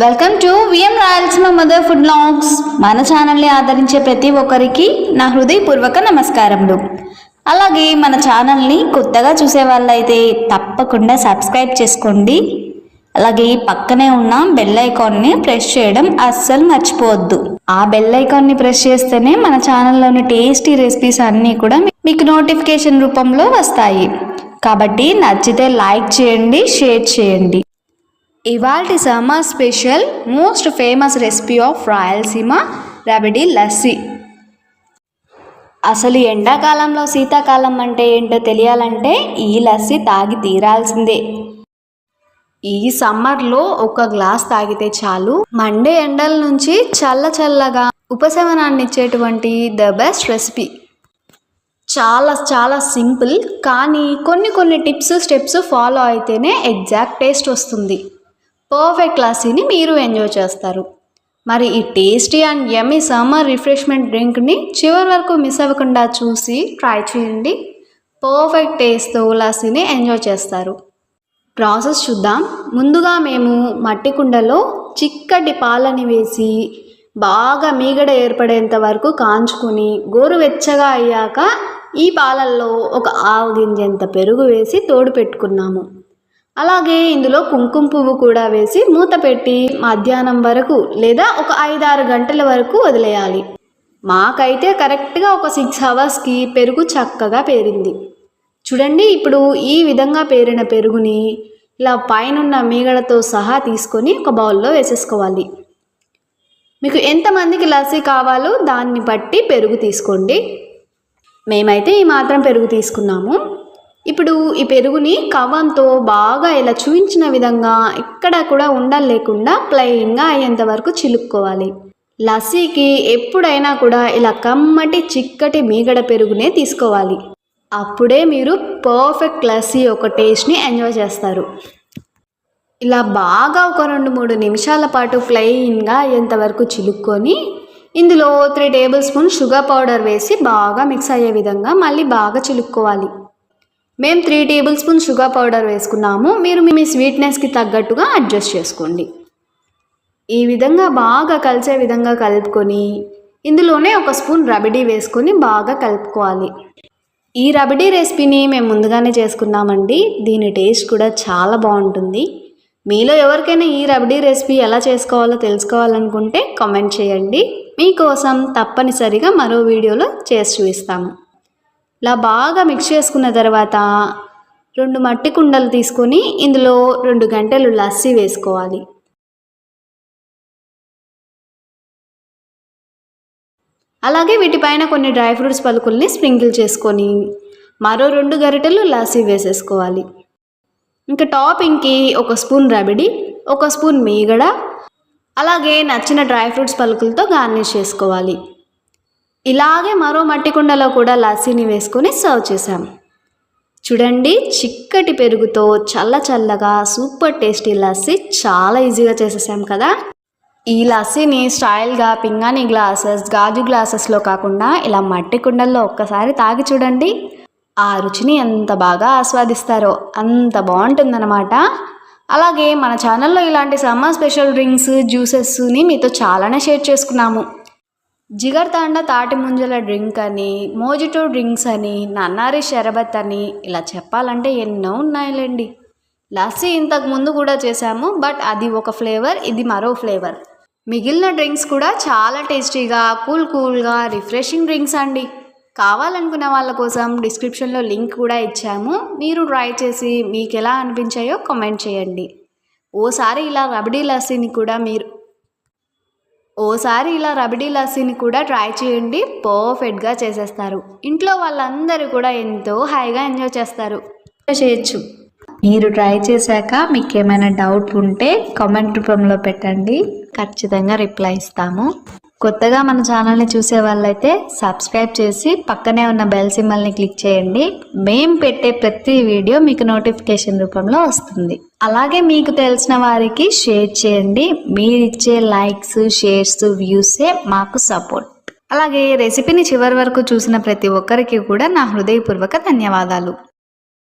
Welcome to V M Rayalaseema mother food longs మన ఛానల్ని ఆదరించే ప్రతి ఒక్కరికి నా హృదయపూర్వక నమస్కారములు. అలాగే మన ఛానల్ని కొత్తగా చూసే వాళ్ళైతే తప్పకుండా సబ్స్క్రైబ్ చేసుకోండి. అలాగే పక్కనే ఉన్న బెల్ ఐకాన్ని ప్రెస్ చేయడం అస్సలు మర్చిపోవద్దు. ఆ బెల్ ఐకాన్ని ప్రెస్ చేస్తేనే మన ఛానల్లోని టేస్టీ రెసిపీస్ అన్నీ కూడా మీకు నోటిఫికేషన్ రూపంలో వస్తాయి. కాబట్టి నచ్చితే లైక్ చేయండి షేర్ చేయండి. ఇవాల్టి summer special most famous recipe of Rayalaseema rabri lassi. అసలు ఎండాకాలంలో శీతాకాలం అంటే ఏంటో తెలియాలంటే ఈ లస్సీ తాగి తీరాల్సిందే. ఈ సమ్మర్లో ఒక గ్లాస్ తాగితే చాలు. మండే ఎండల నుంచి చల్ల చల్లగా ఉపశమనాన్ని ఇచ్చేటువంటి ద బెస్ట్ రెసిపీ. చాలా చాలా సింపుల్ కానీ కొన్ని కొన్ని టిప్స్ స్టెప్స్ ఫాలో అయితేనే ఎగ్జాక్ట్ టేస్ట్ వస్తుంది. పర్ఫెక్ట్ క్లాసీని మీరు ఎంజాయ్ చేస్తారు. మరి ఈ tasty and yummy summer refreshment డ్రింక్ని చివరి వరకు మిస్ అవ్వకుండా చూసి ట్రై చేయండి. పర్ఫెక్ట్ టేస్ట్తో లస్సీని ఎంజాయ్ చేస్తారు. ప్రాసెస్ చూద్దాం. ముందుగా మేము మట్టి కుండలో చిక్కటి పాలని వేసి బాగా మీగడ ఏర్పడేంత వరకు కాంచుకుని గోరువెచ్చగా అయ్యాక ఈ పాలల్లో ఒక ఆవు గింజంత పెరుగు వేసి తోడు పెట్టుకున్నాము. అలాగే ఇందులో కుంకుమ పువ్వు కూడా వేసి మూత పెట్టి మధ్యాహ్నం వరకు లేదా ఒక ఐదారు గంటల వరకు వదిలేయాలి. మాకైతే కరెక్ట్గా ఒక సిక్స్ అవర్స్కి పెరుగు చక్కగా పేరింది. చూడండి ఇప్పుడు ఈ విధంగా పేరిన పెరుగుని ఇలా పైనున్న మీగడతో సహా తీసుకొని ఒక బౌల్లో వేసేసుకోవాలి. మీకు ఎంతమందికి లస్సీ కావాలో దాన్ని బట్టి పెరుగు తీసుకోండి. మేమైతే ఈ మాత్రం పెరుగు తీసుకున్నాము. ఇప్పుడు ఈ పెరుగుని కవ్వంతో బాగా ఇలా చూపించిన విధంగా ఇక్కడ కూడా ఉండలు లేకుండా ప్లెయిన్గా అయ్యేంత వరకు చిలుక్కోవాలి. లస్సీకి ఎప్పుడైనా కూడా ఇలా కమ్మటి చిక్కటి మీగడ పెరుగునే తీసుకోవాలి. అప్పుడే మీరు పర్ఫెక్ట్ లస్సీ ఒక టేస్ట్ని ఎంజాయ్ చేస్తారు. ఇలా బాగా ఒక రెండు మూడు నిమిషాల పాటు ప్లెయిన్గా అయ్యేంతవరకు చిలుక్కొని ఇందులో three tablespoon sugar powder వేసి బాగా మిక్స్ అయ్యే విధంగా మళ్ళీ బాగా చిలుక్కోవాలి. మేము three tablespoon sugar powder వేసుకున్నాము. మీరు మీ స్వీట్నెస్కి తగ్గట్టుగా అడ్జస్ట్ చేసుకోండి. ఈ విధంగా బాగా కలిసే విధంగా కలుపుకొని ఇందులోనే ఒక స్పూన్ రబడీ వేసుకొని బాగా కలుపుకోవాలి. ఈ రబడీ రెసిపీని మేము ముందుగానే చేసుకున్నామండి. దీని టేస్ట్ కూడా చాలా బాగుంటుంది. మీలో ఎవరికైనా ఈ రబడీ రెసిపీ ఎలా చేసుకోవాలో తెలుసుకోవాలనుకుంటే కామెంట్ చేయండి. మీకోసం తప్పనిసరిగా మరో వీడియోలో చేసి చూపిస్తాము. ఇలా బాగా మిక్స్ చేసుకున్న తర్వాత రెండు మట్టి కుండలు తీసుకొని ఇందులో రెండు గంటలు లస్సీ వేసుకోవాలి. అలాగే వీటిపైన కొన్ని డ్రై ఫ్రూట్స్ పలుకుల్ని స్ప్రింకిల్ చేసుకొని మరో రెండు గరిటెలు లస్సీ వేసేసుకోవాలి. ఇంకా టాపింగ్కి ఒక స్పూన్ రబిడి ఒక స్పూన్ మీగడ అలాగే నచ్చిన డ్రై ఫ్రూట్స్ పలుకులతో గార్నిష్ చేసుకోవాలి. ఇలాగే మరో మట్టి కుండలో కూడా లస్సీని వేసుకొని సర్వ్ చేసాం చూడండి చిక్కటి పెరుగుతో చల్ల చల్లగా సూపర్ టేస్టీ లస్సీ చాలా ఈజీగా చేసేసాం కదా. ఈ లస్సీని స్టైల్గా పింగాణి గ్లాసెస్ గాజు గ్లాసెస్లో కాకుండా ఇలా మట్టి కుండల్లో ఒక్కసారి తాగి చూడండి. ఆ రుచిని ఎంత బాగా ఆస్వాదిస్తారో అంత బాగుంటుందన్నమాట. అలాగే మన ఛానల్లో ఇలాంటి సమ్మర్ స్పెషల్ డ్రింక్స్ జ్యూసెస్ని మీతో చాలానే షేర్ చేసుకున్నాము. జిగర్తాండ తాటి ముంజల డ్రింక్ అని మోజిటో డ్రింక్స్ అని నన్నారి షరబత్ అని ఇలా చెప్పాలంటే ఎన్నో ఉన్నాయిలేండి. లస్సీ ఇంతకు ముందు కూడా చేశాము బట్ అది ఒక ఫ్లేవర్ ఇది మరో ఫ్లేవర్. మిగిలిన డ్రింక్స్ కూడా చాలా టేస్టీగా కూల్ కూల్గా రిఫ్రెషింగ్ డ్రింక్స్ అండి. కావాలనుకున్న వాళ్ళ కోసం డిస్క్రిప్షన్లో లింక్ కూడా ఇచ్చాము. మీరు ట్రై చేసి మీకు ఎలా అనిపించాయో కామెంట్ చేయండి. ఓసారి ఇలా రబడీ లస్సీని కూడా మీరు ఓసారి ఇలా రబడీ లస్సీని కూడా ట్రై చేయండి. పర్ఫెక్ట్గా చేసేస్తారు. ఇంట్లో వాళ్ళందరూ కూడా ఎంతో హాయిగా ఎంజాయ్ చేస్తారు. చేయొచ్చు. మీరు ట్రై చేశాక మీకు ఏమైనా డౌట్ ఉంటే కామెంట్ రూపంలో పెట్టండి. ఖచ్చితంగా రిప్లై ఇస్తాము. కొత్తగా మన ఛానల్ని చూసే వాళ్ళైతే సబ్స్క్రైబ్ చేసి పక్కనే ఉన్న బెల్ సింబల్ని క్లిక్ చేయండి. మేం పెట్టే ప్రతి వీడియో మీకు నోటిఫికేషన్ రూపంలో వస్తుంది. అలాగే మీకు తెలిసిన వారికి షేర్ చేయండి. మీరిచ్చే లైక్స్ షేర్స్ వ్యూసే మాకు సపోర్ట్. అలాగే రెసిపీని చివరి వరకు చూసిన ప్రతి ఒక్కరికి కూడా నా హృదయపూర్వక ధన్యవాదాలు.